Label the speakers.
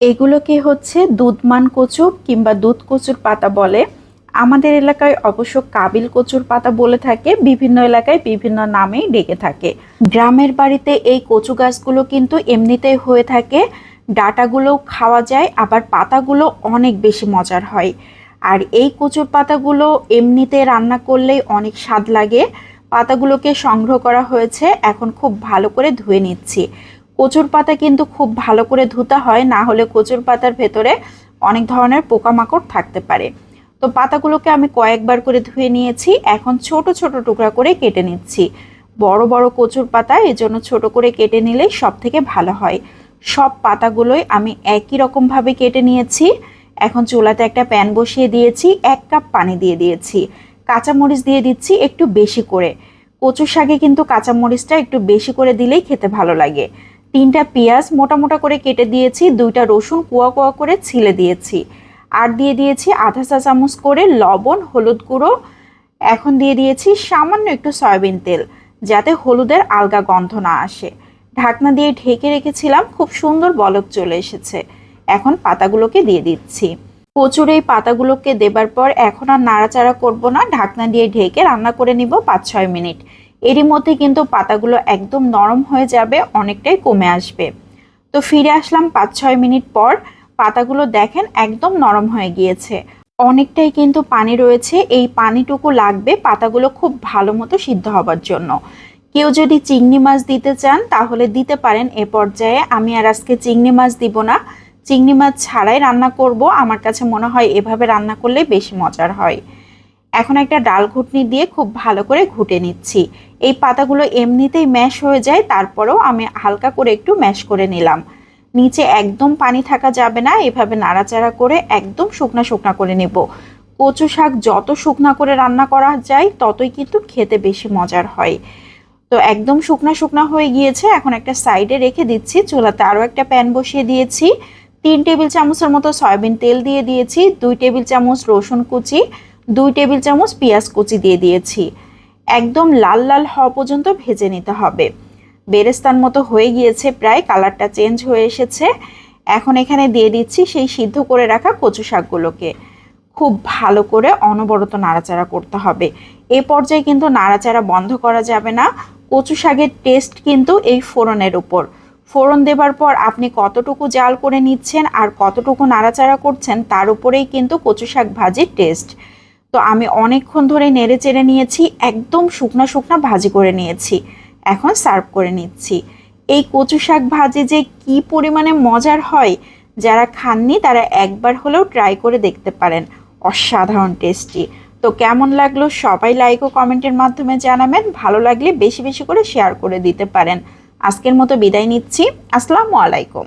Speaker 1: এগুলোকে হচ্ছে দুধমান কচু কিংবা দুধ কচুর পাতা বলে। আমাদের এলাকায় অবশ্য কাবিল কচুর পাতা বলে থাকে, বিভিন্ন এলাকায় বিভিন্ন নামেই ডেকে থাকে। গ্রামের বাড়িতে এই কচু গাছগুলো কিন্তু এমনিতেই হয়ে থাকে। ডাটাগুলোও খাওয়া যায়, আবার পাতাগুলো অনেক বেশি মজার হয়। আর এই কচুর পাতাগুলো এমনিতে রান্না করলেই অনেক স্বাদ লাগে। পাতাগুলোকে সংগ্রহ করা হয়েছে, এখন খুব ভালো করে ধুয়ে নিচ্ছি। কচুর পাতা কিন্তু খুব ভালো করে ধুতে হয়, না হলে কচুর পাতার ভেতরে অনেক ধরনের পোকামাকড় থাকতে পারে। তো পাতাগুলোকে আমি কয়েকবার করে ধুয়ে নিয়েছি, এখন ছোট ছোট টুকরা করে কেটে নিচ্ছি। বড় বড় কচুর পাতা এজন্য ছোট করে কেটে নিলেই সব থেকে ভালো হয়। সব পাতাগুলোই আমি একই রকমভাবে কেটে নিয়েছি। এখন চুলাতে একটা প্যান বসিয়ে দিয়েছি, এক কাপ পানি দিয়ে দিয়েছি। কাঁচামরিচ দিয়ে দিচ্ছি একটু বেশি করে। কচু শাকে কিন্তু কাঁচামরিচটা একটু বেশি করে দিলেই খেতে ভালো লাগে। তিনটা পেঁয়াজ মোটা মোটা করে কেটে দিয়েছি, দুইটা রসুন কুয়া কুয়া করে ছিলে দিয়েছি। আর দিয়ে দিয়েছি আধা চা চামচ করে লবণ, হলুদ গুঁড়ো। এখন দিয়ে দিয়েছি সামান্য একটু সয়াবিন তেল, যাতে হলুদের আলগা গন্ধ না আসে। ঢাকনা দিয়ে ঢেকে রেখেছিলাম, খুব সুন্দর বলক চলে এসেছে। এখন পাতাগুলোকে দিয়ে দিচ্ছি। কচুর এই পাতাগুলোকে দেবার পর এখন আর নাড়াচাড়া করব না, ঢাকনা দিয়ে ঢেকে রান্না করে নিব পাঁচ ছয় মিনিট। এরই মধ্যে কিন্তু পাতাগুলো একদম নরম হয়ে যাবে, অনেকটাই কমে আসবে। তো ফিরে আসলাম পাঁচ ছয় মিনিট পর, পাতাগুলো দেখেন একদম নরম হয়ে গিয়েছে। অনেকটাই কিন্তু পানি রয়েছে, এই পানিটুকু লাগবে পাতাগুলো খুব ভালো মতো সিদ্ধ হবার জন্য। কেউ যদি চিংড়ি মাছ দিতে চান, তাহলে দিতে পারেন। এ পর্যায়ে আমি আর আজকে চিংড়ি মাছ দিব না। চিংড়ি মাছ ছাড়াই রান্না করব। আমার কাছে মনে হয় এভাবে রান্না করলে বেশি মজার হয়। এখন একটা ডাল ঘুটনি দিয়ে খুব ভালো করে ঘুটে নিচ্ছি। এই পাতাগুলো এমনিতেই ম্যাশ হয়ে যায়, তারপরেও আমি হালকা করে একটু ম্যাশ করে নিলাম। নিচে একদম পানি থাকা যাবে না, এভাবে নাড়াচাড়া করে একদম শুকনা শুকনা করে নেব। কচু শাক যত শুকনা করে রান্না করা যায়, ততই কিন্তু খেতে বেশি মজার হয়। তো একদম শুকনা শুকনা হয়ে গিয়েছে, এখন একটা সাইডে রেখে দিচ্ছি, চুলাতে আরও একটা প্যান বসিয়ে দিয়েছি। তিন টেবিল চামচের মতো সয়াবিন তেল দিয়ে দিয়েছি, দুই টেবিল চামচ রসুন কুচি দুই টেবিল চামচ পেঁয়াজ কুচি দিয়ে দিয়েছি। একদম লাল লাল হওয়া পর্যন্ত ভেজে নিতে হবে। বেরেস্তান মতো হয়ে গিয়েছে প্রায়, কালারটা চেঞ্জ হয়ে এসেছে। এখন এখানে দিয়ে দিচ্ছি সেই সিদ্ধ করে রাখা কচু শাকগুলোকে। খুব ভালো করে অনবরত নাড়াচাড়া করতে হবে। এ পর্যায়ে কিন্তু নাড়াচাড়া বন্ধ করা যাবে না। কচু শাকের টেস্ট কিন্তু এই ফোড়নের উপর। ফোড়ন দেবার পর আপনি কতটুকু জাল করে নিচ্ছেন আর কতটুকু নাড়াচাড়া করছেন তার উপরেই কিন্তু কচু শাক ভাজির টেস্ট। তো আমি অনেকক্ষণ ধরে নেড়ে চেড়ে নিয়েছি, একদম শুকনো শুকনো ভাজি করে নিয়েছি। এখন সার্ভ করে নিচ্ছি। এই কচু শাক ভাজি যে কি পরিমাণে মজার হয়, যারা খাননি তারা একবার হলেও ট্রাই করে দেখতে পারেন। অসাধারণ টেস্টি। তো কেমন লাগল সবাই লাইক ও কমেন্টের মাধ্যমে জানাবেন। ভালো লাগলে বেশি বেশি করে শেয়ার করে দিতে পারেন। আজকের মতো বিদায় নিচ্ছি। আসসালামু আলাইকুম।